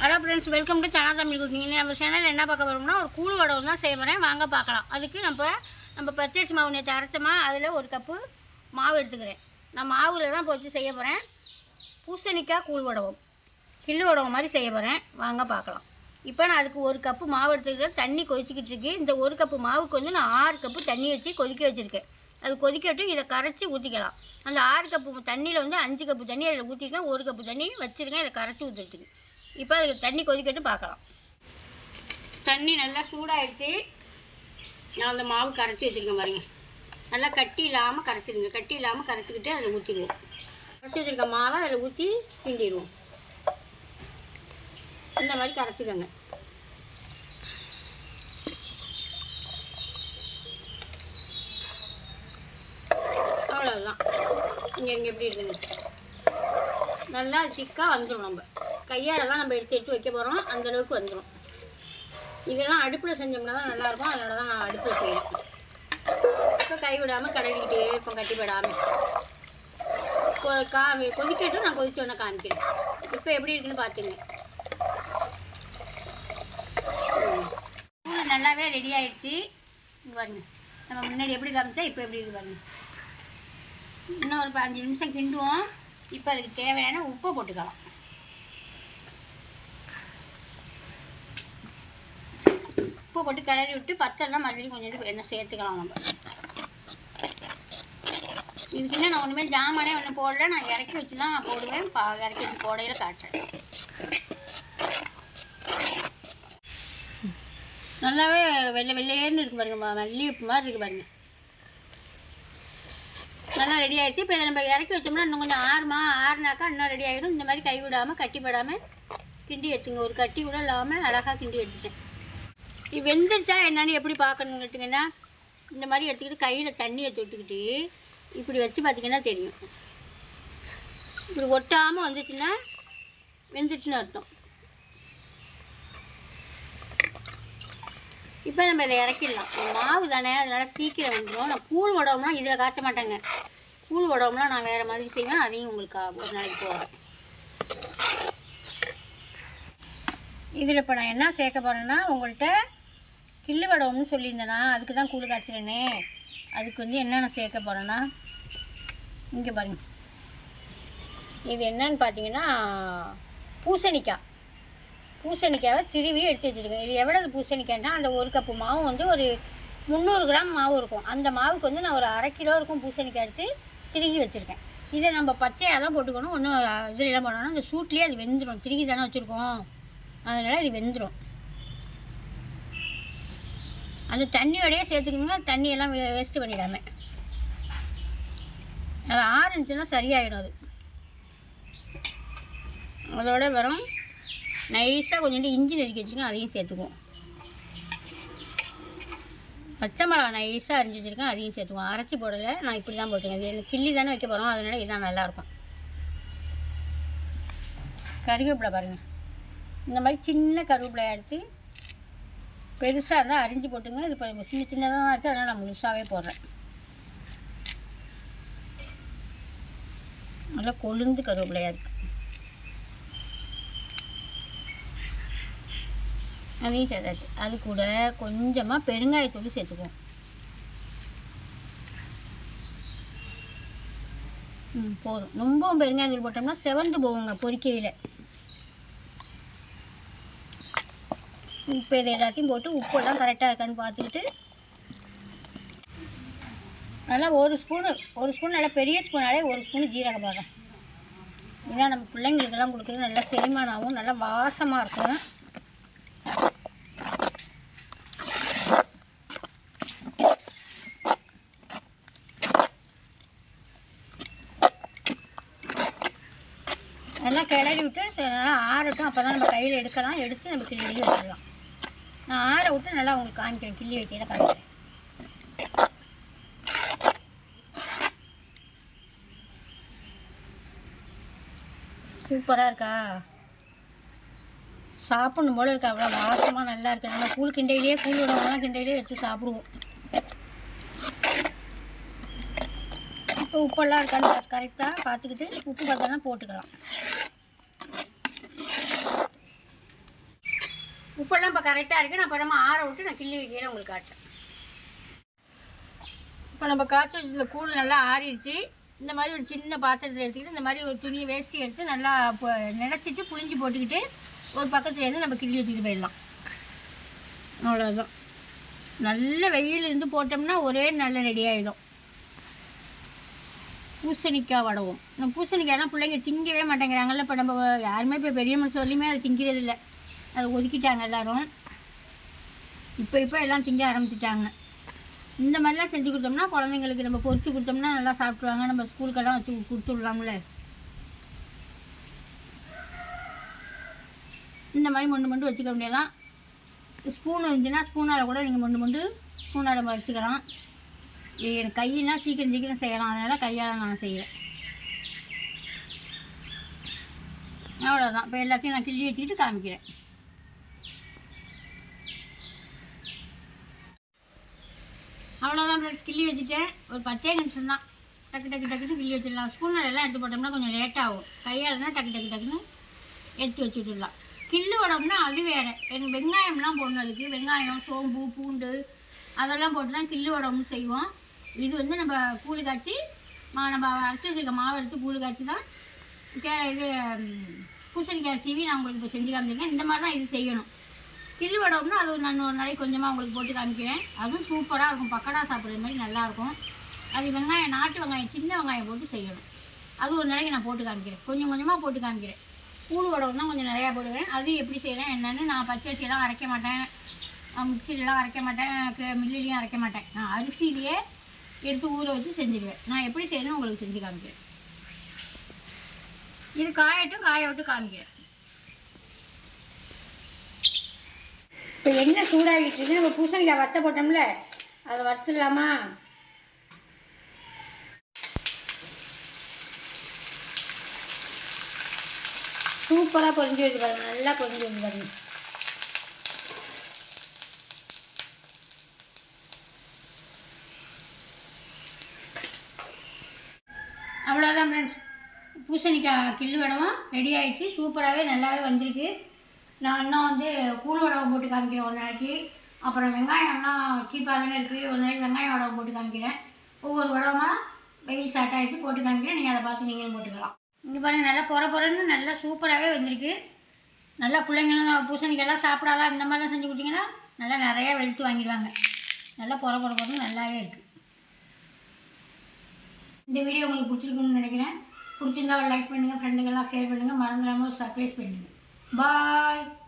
Hello friends welcome to Sana Tamil cooking நம்ம சேனலில் என்ன பார்க்க போகிறோம்னா ஒரு கூழ் வடகம் தான் செய்ய போகிறேன் வாங்க பார்க்கலாம். அதுக்கு நம்ம நம்ம பச்சரிசி மாவு நேற்று அரைச்சோமா அதில் ஒரு கப்பு மாவு எடுத்துக்கிறேன். நான் மாவில் தான் போச்சு செய்ய போகிறேன் பூசணிக்காய் கூழ் வடகம் கில்லு வடகம் மாதிரி செய்ய போகிறேன் வாங்க பார்க்கலாம். இப்போ நான் அதுக்கு ஒரு கப்பு மாவு எடுத்துக்கிறேன். தண்ணி கொதிச்சிக்கிட்டு இருக்கு. இந்த ஒரு கப்பு மாவுக்கு வந்து நான் ஆறு கப்பு தண்ணி வச்சு கொதிக்க வச்சுருக்கேன். அது கொதிக்கட்டும் இதை கரைச்சி ஊற்றிக்கலாம் அந்த ஆறு கப்பு தண்ணியில் வந்து அஞ்சு கப்பு தண்ணி அதில் ஊற்றிருக்கேன் ஒரு கப்பு தண்ணி வச்சுருக்கேன். இதை கரைச்சி ஊற்றுறதுக்கு இப்போ அதுக்கு தண்ணி கொதிக்கட்டும் பார்க்கலாம். தண்ணி நல்லா சூடாகிடுச்சு நான் அந்த மாவு கரைச்சி வச்சுருக்கேன் பாருங்க. நல்லா கட்டி இல்லாமல் கரைச்சிருங்க கட்டி இல்லாமல் கரைச்சிக்கிட்டு அதில் ஊற்றிடுவோம் கரைச்சி வச்சுருக்க மாவை அதில் ஊற்றி கிண்டிடுவோம். இந்த மாதிரி கரைச்சிக்கோங்க. அவ்வளோதான் இங்கே இங்கே எப்படி இருக்குது நல்லா திக்காக வந்துடும் நம்ம. கையால் தான் நம்ம எடுத்து எடுத்து வைக்க போகிறோம் அந்த அளவுக்கு வந்துடும் இதெல்லாம் அடுப்பில் செஞ்சோம்னா தான் நல்லாயிருக்கும். அதனால தான் நான் அடுப்பில் செய்கிறேன் இப்போ கை விடாமல் கடலிக்கிட்டே இருப்போம் கட்டி விடாமல் கொ கா கொதிக்கட்டும் நான் கொதிச்ச உடனே காமிக்கிறேன். இப்போ எப்படி இருக்குன்னு பார்த்துங்க கூழ் நல்லாவே ரெடி ஆயிடுச்சு. பாருங்க. நம்ம முன்னாடி எப்படி காமிச்சா இப்போ எப்படி இருக்கு பாருங்க. இன்னும் ஒரு அஞ்சு நிமிஷம் கிண்டுவோம். இப்போ அதுக்கு தேவையான உப்பை போட்டுக்கலாம். உப்பு போட்டு கிளறி விட்டு பத்தெல்லாம் மறுபடியும் கொஞ்சம் எண்ணெய் சேர்த்துக்கலாம் நம்ம. இதுக்குன்னு நான் ஒன்றுமே ஜாமானே ஒன்றும் போடல. நான் இறக்கி வச்சு தான் போடுவேன். பா இறக்கி வச்சு போடையில் காட்டுறேன். நல்லாவே வெள்ளை வெள்ளையேன்னு இருக்கு பாருங்க மல்லி உப்பு மாதிரி இருக்கு பாருங்க. நல்லா ரெடி ஆகிடுச்சு இப்போ இதை நம்ம இறக்கி வச்சோம்னா இன்னும் கொஞ்சம் ஆறுமா ஆறுனாக்கா இன்னும் ரெடி ஆகிடும் இந்த மாதிரி கை விடாமல் கட்டி படாமல் கிண்டி எடுத்துங்க. ஒரு கட்டி கூட இல்லாமல் அழகாக கிண்டி எடுத்துட்டேன். இது வெந்துருச்சா என்னன்னு எப்படி பார்க்கணுன்னு கேட்டிங்கன்னா இந்த மாதிரி எடுத்துக்கிட்டு கையில் தண்ணியை தொட்டுக்கிட்டு இப்படி வச்சு பார்த்தீங்கன்னா தெரியும். இப்படி ஒட்டாமல் வந்துச்சுன்னா வெந்துருச்சுன்னு அர்த்தம். இப்போ நம்ம இதை இறக்கிடலாம். மாவு தானே அதனால் சீக்கிரம் வந்துடும் நான் கூழ் உடம்புனா இதில் காய்ச்ச மாட்டேங்க. கூழ் வடம்லாம் நான் வேறு மாதிரி செய்வேன். அதையும் உங்களுக்கு ஒரு நாளைக்கு போகிறேன் இதில் இப்போ நான் என்ன சேர்க்க போகிறேன்னா உங்கள்கிட்ட புல்லு வடை ஒன்று சொல்லியிருந்தேனா அதுக்கு தான் கூழ் காய்ச்சிறேனே. அதுக்கு வந்து என்னென்ன சேர்க்க போகிறேன்னா இங்கே பாருங்க. இது என்னன்னு பார்த்தீங்கன்னா பூசணிக்காய். பூசணிக்காவை திருவி எடுத்து வச்சுருக்கேன். இது எவ்வளவு பூசணிக்காய்னா அந்த ஒரு கப்பு மாவு வந்து ஒரு முந்நூறு கிராம் மாவு இருக்கும். அந்த மாவுக்கு வந்து நான் ஒரு அரை கிலோ இருக்கும் பூசணிக்காய் எடுத்து திருகி வச்சுருக்கேன். இதை நம்ம பச்சையாக தான் போட்டுக்கணும். ஒன்றும் இதில் என்ன பண்ணணும் அந்த சூட்லேயே அது வெந்துடும் திருகி தானே வச்சுருக்கோம். அதனால் இது வெந்துடும் அந்த தண்ணியோடையே சேர்த்துக்கிங்கன்னா தண்ணியெல்லாம் வேஸ்ட்டு பண்ணிடாம. அது ஆரஞ்சுன்னா சரியாயிடும் அது. அதோட வெறும் நைஸாக கொஞ்சோண்டு இஞ்சி நெருக்கி வச்சுருக்கேன். அதையும் சேர்த்துக்குவோம். பச்சை மிளகா நைஸாக அரிஞ்சு வச்சுருக்கேன். அதையும் சேர்த்துக்குவோம். அரைச்சி போடலை. நான் இப்படி தான் போட்டிருக்கேன். இது எனக்கு கிள்ளி தானே வைக்க போகிறோம். அதனால் இதுதான் நல்லாயிருக்கும். கருவேப்பிலை பாருங்கள் இந்த மாதிரி சின்ன கருவேப்பிலையை எடுத்து பெருசாக இருந்தால் அரிஞ்சு போட்டுங்க. இது இப்போ சின்ன சின்னதாக தான் இருக்குது அதனால் நான் முழுசாகவே போடுறேன். நல்லா கொழுந்து கருவேப்பிலையாக இருக்குது அதையும் சேர்த்தாச்சு. அது கூட கொஞ்சமாக பெருங்காயத்தூள் சேர்த்துக்குவோம். ம் போதும். ரொம்பவும் பெருங்காயத்தூள் போட்டோம்னா செவந்து போகுங்க பொரிக்கையில் உப்பு இது எல்லாத்தையும் போட்டு உப்பெல்லாம் கரெக்டாக இருக்கான்னு பார்த்துக்கிட்டு நல்லா ஒரு ஸ்பூனு ஒரு ஸ்பூன் நல்லா பெரிய ஸ்பூனாலே ஒரு ஸ்பூனு ஜீரகம் போடுறேன் இதான் நம்ம பிள்ளைங்களுக்கெல்லாம் கொடுக்குறது. நல்லா செரிமானாகவும் நல்லா வாசமாக இருக்கும். நல்லா கிளறி விட்டு நல்லா ஆறட்டும். அப்போ தான் நம்ம கையில் எடுக்கலாம். எடுத்து நம்ம கிளறி வச்சிடலாம். நான் ஆற விட்டு நல்லா உங்களுக்கு காமிக்கிறேன். கிள்ளி வைக்கையில் காமிக்கிறேன். சூப்பராக இருக்கா? சாப்பிடணும் போல இருக்கா? அவ்வளோ வாசமாக நல்லா இருக்கு. நம்ம கூழ் கிண்டையிலேயே கூழ் விடவங்களாம் கிண்டையிலே எடுத்து சாப்பிடுவோம். இப்போ உப்பெல்லாம் இருக்கான்னு கரெக்டாக பார்த்துக்கிட்டு உப்பு பார்த்தோன்னா போட்டுக்கலாம். உப்பெல்லாம் இப்போ கரெக்டாக இருக்குது நான் அப்புறமா ஆற விட்டு நான் கிள்ளி வைக்கிறேன் உங்களுக்கு காட்டுறேன் இப்போ நம்ம காய்ச்சி வச்சதுல கூழ் நல்லா ஆறிடுச்சு. இந்த மாதிரி ஒரு சின்ன பாத்திரத்தில் எடுத்துக்கிட்டு இந்த மாதிரி ஒரு துணியை வேஷ்டி எடுத்து நல்லா நினச்சிட்டு புளிஞ்சு போட்டுக்கிட்டு ஒரு பக்கத்துலேருந்து நம்ம கிள்ளி வச்சுக்கிட்டு போயிடலாம். அவ்வளோதான் நல்ல வெயில் இருந்து போட்டோம்னா ஒரே நல்ல ரெடி ஆகிடும் பூசணிக்காய் வடவும். நம்ம பூசணிக்காய்லாம் பிள்ளைங்க திங்கவே மாட்டேங்கிறாங்கல்ல. இப்போ நம்ம யாருமே இப்போ பெரிய மனுஷன் சொல்லியுமே அதை திங்கிறது இல்லை அதை ஒதுக்கிட்டாங்க எல்லோரும். இப்போ இப்போ எல்லாம் திங்க ஆரம்பிச்சிட்டாங்க. இந்த மாதிரிலாம் செஞ்சு கொடுத்தோம்னா குழந்தைங்களுக்கு நம்ம பொறிச்சு கொடுத்தோம்னா நல்லா சாப்பிட்ருவாங்க நம்ம ஸ்கூலுக்கெல்லாம் வச்சு கொடுத்துடலாம்ல. இந்த மாதிரி மொண்டு மொண்டு வச்சுக்க வேண்டியதான் ஸ்பூன் இருந்துச்சுன்னா ஸ்பூனால் கூட நீங்கள் மொண்டு மொண்டு ஸ்பூனால் நம்ம வச்சுக்கலாம். எனக்கு கையினா சீக்கிரம் சீக்கிரம் செய்யலாம். அதனால் கையால் நான் செய்கிறேன் அவ்வளோதான் இப்போ எல்லாத்தையும் நான் கிள்ளி வச்சுக்கிட்டு காமிக்கிறேன். அவ்வளோதான் ஃப்ரெண்ட்ஸ் கிள்ளி வச்சுட்டேன். ஒரு பத்தே நிமிஷம் தான். டக்கு டக்கு டக்குன்னு கிள்ளி வச்சிடலாம். ஸ்பூனில் எல்லாம் எடுத்து போட்டோம்னா கொஞ்சம் லேட்டாகும் கையால்னா டக்கு டக்கு டக்குன்னு எடுத்து வச்சுட்டுலாம் கிள்ளு உடம்புனா அது வேறு. என் வெங்காயம்லாம் போடணும் அதுக்கு. வெங்காயம் சோம்பு பூண்டு அதெல்லாம் போட்டு தான் கிள்ளு உடம்புன்னு செய்வோம். இது வந்து நம்ம கூழு காய்ச்சி மா நம்ம அரைச்சி வச்சுருக்க மாவு எடுத்து கூழு காய்ச்சி தான் கே இது பூசணிக்காய் சீவி நான் உங்களுக்கு இப்போ செஞ்சு காமிச்சிருக்கேன். இந்த மாதிரி தான் இது செய்யணும். கிள்ளி வடம்னா அது நான் ஒரு நாளைக்கு கொஞ்சமாக உங்களுக்கு போட்டு காமிக்கிறேன். அதுவும் சூப்பராக இருக்கும். பக்கடா சாப்பிட்ற மாதிரி நல்லாயிருக்கும் அது வெங்காயம் நாட்டு வெங்காயம் சின்ன வெங்காயம் போட்டு செய்யணும். அது ஒரு நாளைக்கு நான் போட்டு காமிக்கிறேன். கொஞ்சம் கொஞ்சமாக போட்டு காமிக்கிறேன். கூழ் வடகம் தான் கொஞ்சம் நிறையா போடுவேன். அது எப்படி செய்கிறேன் என்னென்னு நான் பச்சரிசியெல்லாம் அரைக்க மாட்டேன். மிக்சிலெலாம் அரைக்க மாட்டேன். மில்லிலையும் மில்லுலேயும் அரைக்க மாட்டேன். நான் அரிசியிலேயே எடுத்து ஊற வச்சு செஞ்சுடுவேன் நான் எப்படி செய்யணும்னு உங்களுக்கு செஞ்சு காமிக்கிறேன். இது காயட்டும் காய விட்டு காமிக்கிறேன். இப்போ எண்ணெய் சூடாகிட்டு இருக்கு நம்ம பூசணிக்காய் வத்த போட்டோம்ல அதை வச்சிடலாமா சூப்பராக பொரிஞ்சு வருது பாருங்க நல்லா பொரிஞ்சு வருது பாருங்க. அவ்வளோதான் ஃப்ரெண்ட்ஸ் பூசணிக்காய் கிள்ளு வடவும் ரெடி ஆகிடுச்சு சூப்பராகவே நல்லாவே வந்திருக்கு. நான் இன்னும் வந்து கூழ் உடம்பு போட்டு காமிக்கிறேன் ஒரு நாளைக்கு. அப்புறம் வெங்காயம்லாம் சீப்பாக தானே இருக்குது ஒரு நாளைக்கு வெங்காயம் உடம்பு போட்டு காமிக்கிறேன். ஒவ்வொரு உடம்பா வெயில் ஸ்டார்ட் ஆகிடுச்சு போட்டு காமிக்கிறேன். நீங்கள் அதை பார்த்து நீங்களும் போட்டுக்கலாம். இங்கே பாருங்கள் நல்லா பொற பொறன்னு நல்லா சூப்பராகவே வந்திருக்கு. நல்லா பிள்ளைங்களும் பூசணிக்கெல்லாம் சாப்பிடாதா? இந்த மாதிரிலாம் செஞ்சு கொடுத்தீங்கன்னா நல்லா நிறையா வெளுத்து வாங்கிடுவாங்க. நல்லா பொற பொற பொறன்னு நல்லாவே இருக்குது இந்த வீடியோ உங்களுக்கு பிடிச்சிருக்குன்னு நினைக்கிறேன். பிடிச்சிருந்தா ஒரு லைக் பண்ணுங்கள் ஃப்ரெண்டுகள்லாம் ஷேர் பண்ணுங்கள் மறந்துடாமல் ஒரு சர்ப்ரைஸ் பண்ணுங்கள் Bye.